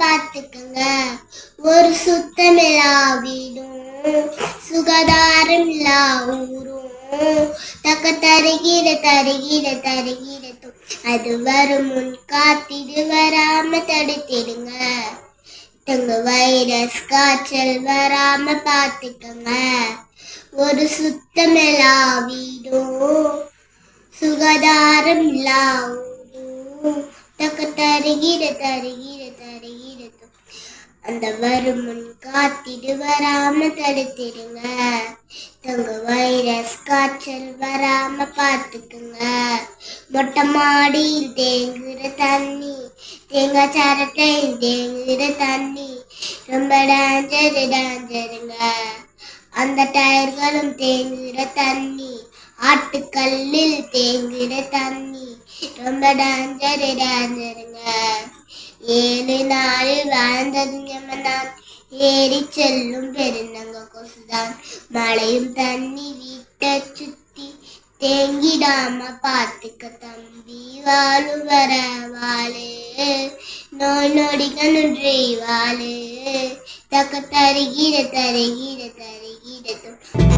பார்த்துக்கங்க. ஒரு சுத்தமில்லா வீடும் சுகாதாரம் இல்லா ஊரும். தக்க தருகிற தருகிற தருகிறதும். அது வரும் முன் காத்திடு வராம தடுத்திடுங்க. தங்க வைரஸ் காய்ச்சல் வராம பார்த்துக்கங்க. ஒரு சுத்தமில்லா வீடும் சுகாதாரம் இல்லா ஊரும். தக்க தருகிற தருகிற தருகிறது அந்த வரும் முன் காத்திடு வராம தடுத்திடுங்க. தங்க வைரஸ் காய்ச்சல் வராம பார்த்துக்குங்க. மொட்டை மாடியில் தேங்குற தண்ணி தேங்காய் சரட்டையில் தேங்குற தண்ணி ரொம்ப டேஞ்சரு டேஞ்சருங்க அந்த டயர்களும் தேங்குற தண்ணி ஆட்டுக்கல்லில் தேங்குற தண்ணி ரொம்ப டேஞ்சரு டேஞ்சருங்க ஏழு நாள் வாழ்ந்ததுங்க நான் ஏறி செல்லும் பெருந்தங்க கொசுதான் மழையும் தண்ணி வீட்டை சுத்தி தேங்கிடாம பார்த்துக்க தம்பி வாழு வர வாழு. நோய் நொடிகள் ஒன்றை வாழு. தக்க தருகிற தருகிற தருகிறதும்